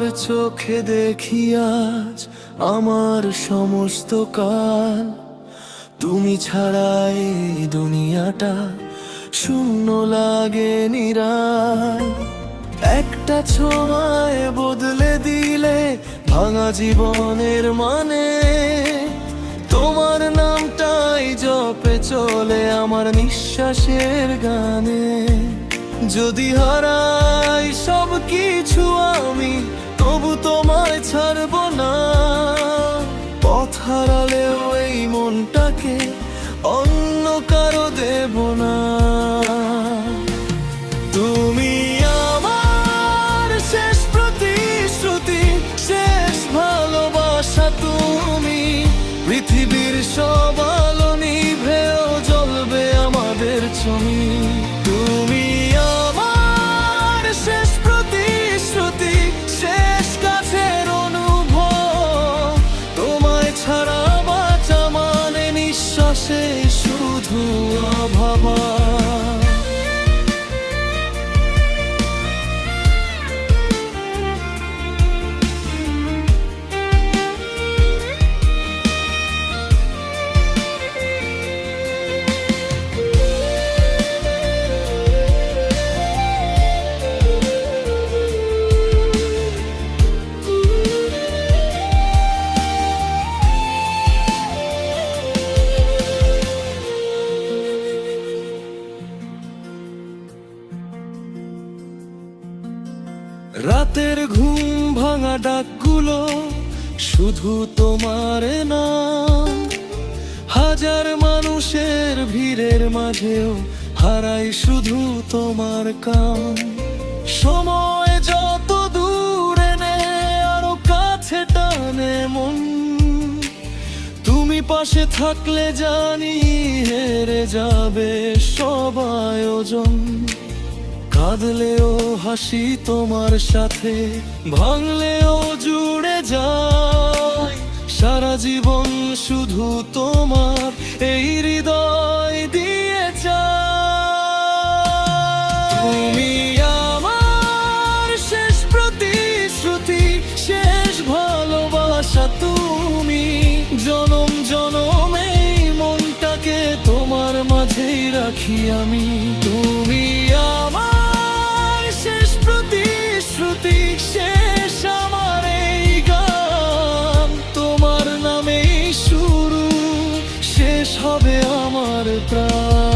চোখে দেখি আজ আমার সমস্ত কাল। তুমি ছাড়াই দুনিয়াটা শূন্য লাগে নিরাল। একটা ছোঁয়ায় বদলে দিলে ভাঙা জীবনের মানে। তোমার নামটাই জপে চলে আমার নিঃশ্বাসের গানে। যদি হারাই সব কিছু আমি দেব না। নিঃশ্বাসে শুধু অভাবা। রাতের ঘুম ভাঙা ডাকগুলো শুধু তোমার না, হাজার মানুষের ভিড়ের মাঝেও হারাই শুধু তোমার কাম সময় যত দূরে নে আরও কাছে টানে মন। তুমি পাশে থাকলে জানি হেরে যাবে সব আয়োজন। কাঁদলেও হাসি তোমার সাথে, ভাঙলেও জুড়ে যায়। সারা জীবন শুধু তোমার এই হৃদয় দিয়ে তুমি আমার শেষ প্রতিশ্রুতি, শেষ ভালোবাসা তুমি। জনম জনম মনটাকে তোমার মাঝেই রাখি আমি। তুমি হবে আমার প্রাণ।